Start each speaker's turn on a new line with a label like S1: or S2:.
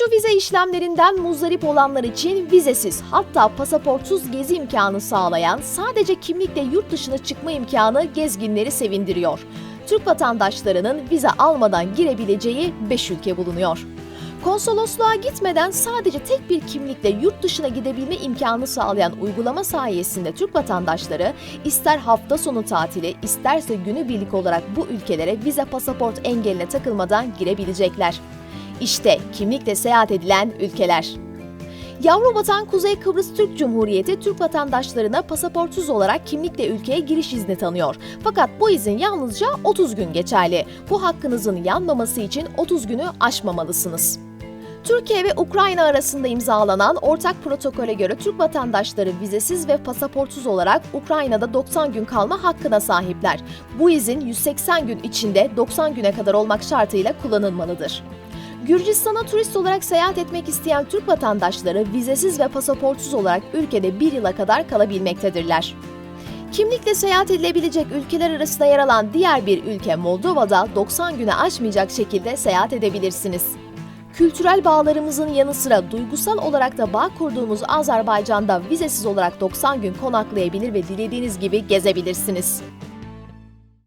S1: Yorucu vize işlemlerinden muzdarip olanlar için vizesiz hatta pasaportsuz gezi imkanı sağlayan sadece kimlikle yurt dışına çıkma imkanı gezginleri sevindiriyor. Türk vatandaşlarının vize almadan girebileceği 5 ülke bulunuyor. Konsolosluğa gitmeden sadece tek bir kimlikle yurt dışına gidebilme imkanı sağlayan uygulama sayesinde Türk vatandaşları ister hafta sonu tatili isterse günübirlik olarak bu ülkelere vize pasaport engeline takılmadan girebilecekler. İşte kimlikle seyahat edilen ülkeler. Yavru Kuzey Kıbrıs Türk Cumhuriyeti Türk vatandaşlarına pasaportsuz olarak kimlikle ülkeye giriş izni tanıyor. Fakat bu izin yalnızca 30 gün geçerli. Bu hakkınızın yanmaması için 30 günü aşmamalısınız. Türkiye ve Ukrayna arasında imzalanan ortak protokole göre Türk vatandaşları vizesiz ve pasaportsuz olarak Ukrayna'da 90 gün kalma hakkına sahipler. Bu izin 180 gün içinde 90 güne kadar olmak şartıyla kullanılmalıdır. Gürcistan'a turist olarak seyahat etmek isteyen Türk vatandaşları vizesiz ve pasaportsuz olarak ülkede bir yıla kadar kalabilmektedirler. Kimlikle seyahat edilebilecek ülkeler arasında yer alan diğer bir ülke Moldova'da 90 güne aşmayacak şekilde seyahat edebilirsiniz. Kültürel bağlarımızın yanı sıra duygusal olarak da bağ kurduğumuz Azerbaycan'da vizesiz olarak 90 gün konaklayabilir ve dilediğiniz gibi gezebilirsiniz.